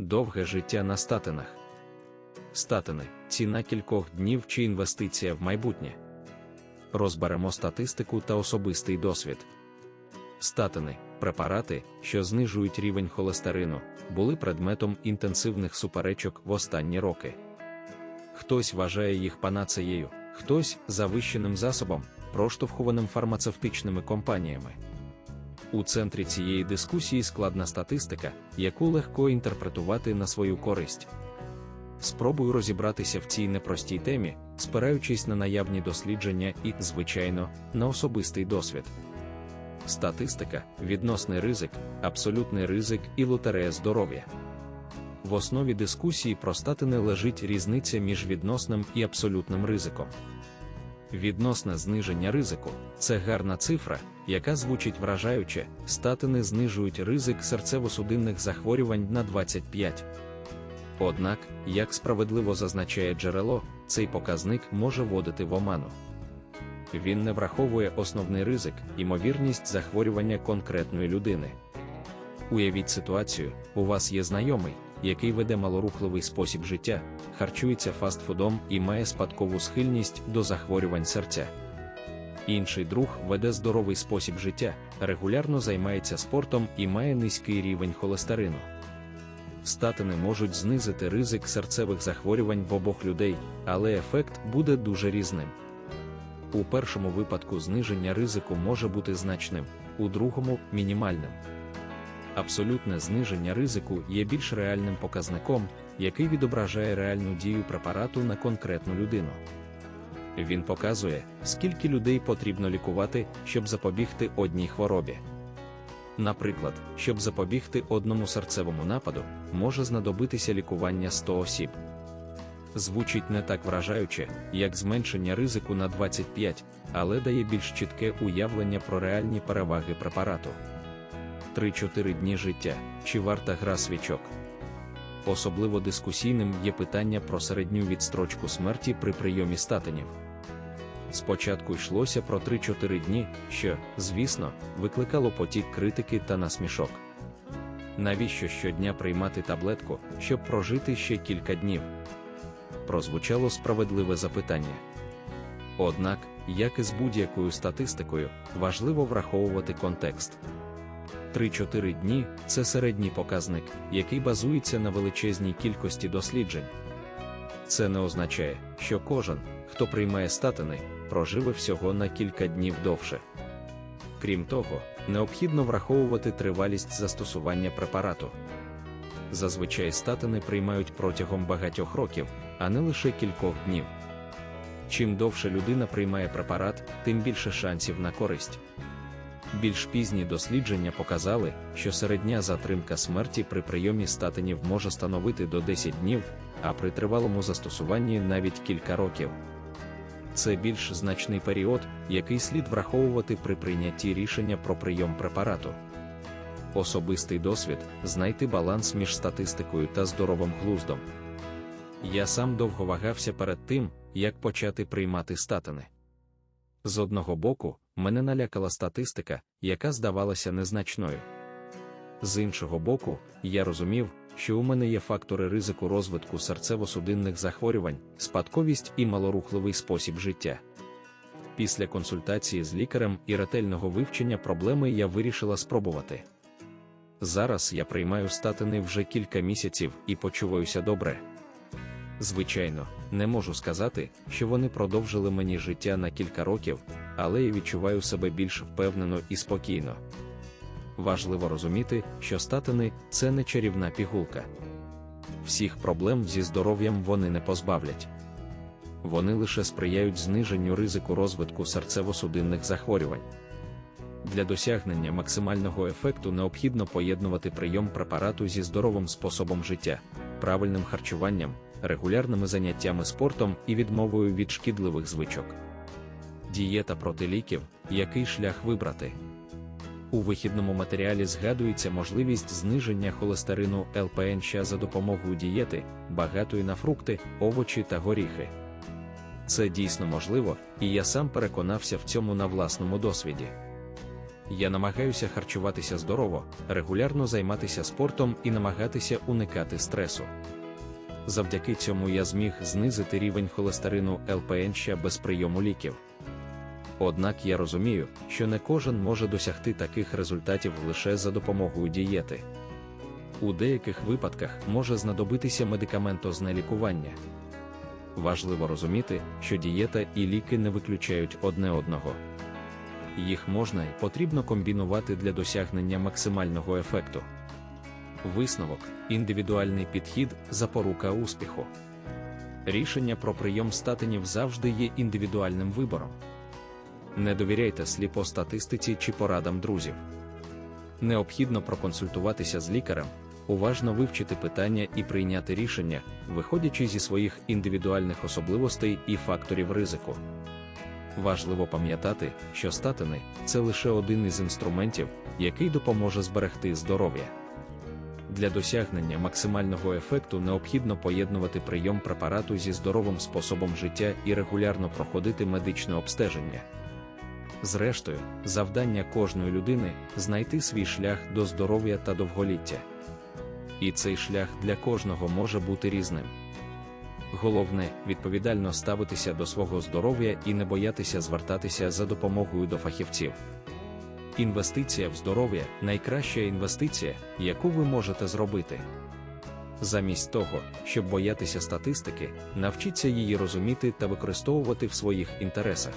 Довге життя на статинах. Статини ціна кількох днів чи інвестиція в майбутнє. Розберемо статистику та особистий досвід. Статини, препарати, що знижують рівень холестерину, були предметом інтенсивних суперечок в останні роки. Хтось вважає їх панацеєю, хтось завищеним засобом, проштовхуваним фармацевтичними компаніями. У центрі цієї дискусії складна статистика, яку легко інтерпретувати на свою користь. Спробую розібратися в цій непростій темі, спираючись на наявні дослідження і, звичайно, на особистий досвід. Статистика, відносний ризик, абсолютний ризик і лотерея здоров'я. В основі дискусії про статини лежить різниця між відносним і абсолютним ризиком. Відносне зниження ризику це гарна цифра, яка звучить вражаюче, статини знижують ризик серцево-судинних захворювань на 25. Однак, як справедливо зазначає джерело, цей показник може вводити в оману. Він не враховує основний ризик, ймовірність захворювання конкретної людини. Уявіть ситуацію: у вас є знайомий, який веде малорухливий спосіб життя, харчується фастфудом і має спадкову схильність до захворювань серця. Інший друг веде здоровий спосіб життя, регулярно займається спортом і має низький рівень холестерину. Статини можуть знизити ризик серцевих захворювань в обох людей, але ефект буде дуже різним. У першому випадку зниження ризику може бути значним, у другому мінімальним. Абсолютне зниження ризику є більш реальним показником, який відображає реальну дію препарату на конкретну людину. Він показує, скільки людей потрібно лікувати, щоб запобігти одній хворобі. Наприклад, щоб запобігти одному серцевому нападу, може знадобитися лікування 100 осіб. Звучить не так вражаюче, як зменшення ризику на 25, але дає більш чітке уявлення про реальні переваги препарату. 3-4 дні життя чи варта гра свічок. Особливо дискусійним є питання про середню відстрочку смерті при прийомі статинів. Спочатку йшлося про 3-4 дні, що, звісно, викликало потік критики та насмішок. Навіщо щодня приймати таблетку, щоб прожити ще кілька днів? Прозвучало справедливе запитання. Однак, як і з будь-якою статистикою, важливо враховувати контекст. 3-4 дні це середній показник, який базується на величезній кількості досліджень. Це не означає, що кожен, хто приймає статини, проживе всього на кілька днів довше. Крім того, необхідно враховувати тривалість застосування препарату. Зазвичай статини приймають протягом багатьох років, а не лише кількох днів. Чим довше людина приймає препарат, тим більше шансів на користь. Більш пізні дослідження показали, що середня затримка смерті при прийомі статинів може становити до 10 днів, а при тривалому застосуванні навіть кілька років. Це більш значний період, який слід враховувати при прийнятті рішення про прийом препарату. Особистий досвід знайти баланс між статистикою та здоровим глуздом. Я сам довго вагався перед тим, як почати приймати статини. З одного боку, мене налякала статистика, яка здавалася незначною. З іншого боку, я розумів, що у мене є фактори ризику розвитку серцево-судинних захворювань, спадковість і малорухливий спосіб життя. Після консультації з лікарем і ретельного вивчення проблеми я вирішила спробувати. Зараз я приймаю статини вже кілька місяців і почуваюся добре. Звичайно, не можу сказати, що вони продовжили мені життя на кілька років, але я відчуваю себе більш впевнено і спокійно. Важливо розуміти, що статини це не чарівна пігулка. Всіх проблем зі здоров'ям вони не позбавлять. Вони лише сприяють зниженню ризику розвитку серцево-судинних захворювань. Для досягнення максимального ефекту необхідно поєднувати прийом препарату зі здоровим способом життя, правильним харчуванням, регулярними заняттями спортом і відмовою від шкідливих звичок. Дієта проти ліків, який шлях вибрати. У вихідному матеріалі згадується можливість зниження холестерину ЛПН за допомогою дієти, багатої на фрукти, овочі та горіхи. Це дійсно можливо, і я сам переконався в цьому на власному досвіді. Я намагаюся харчуватися здорово, регулярно займатися спортом і намагатися уникати стресу. Завдяки цьому я зміг знизити рівень холестерину ЛПН ще без прийому ліків. Однак я розумію, що не кожен може досягти таких результатів лише за допомогою дієти. У деяких випадках може знадобитися медикаментозне лікування. Важливо розуміти, що дієта і ліки не виключають одне одного. Їх можна і потрібно комбінувати для досягнення максимального ефекту. Висновок індивідуальний підхід запорука успіху. Рішення про прийом статинів завжди є індивідуальним вибором. Не довіряйте сліпо статистиці чи порадам друзів. Необхідно проконсультуватися з лікарем, уважно вивчити питання і прийняти рішення, виходячи зі своїх індивідуальних особливостей і факторів ризику. Важливо пам'ятати, що статини це лише один із інструментів, який допоможе зберегти здоров'я. Для досягнення максимального ефекту необхідно поєднувати прийом препарату зі здоровим способом життя і регулярно проходити медичне обстеження. Зрештою, завдання кожної людини знайти свій шлях до здоров'я та довголіття. І цей шлях для кожного може бути різним. Головне відповідально ставитися до свого здоров'я і не боятися звертатися за допомогою до фахівців. Інвестиція в здоров'я найкраща інвестиція, яку ви можете зробити. Замість того, щоб боятися статистики, навчіться її розуміти та використовувати в своїх інтересах.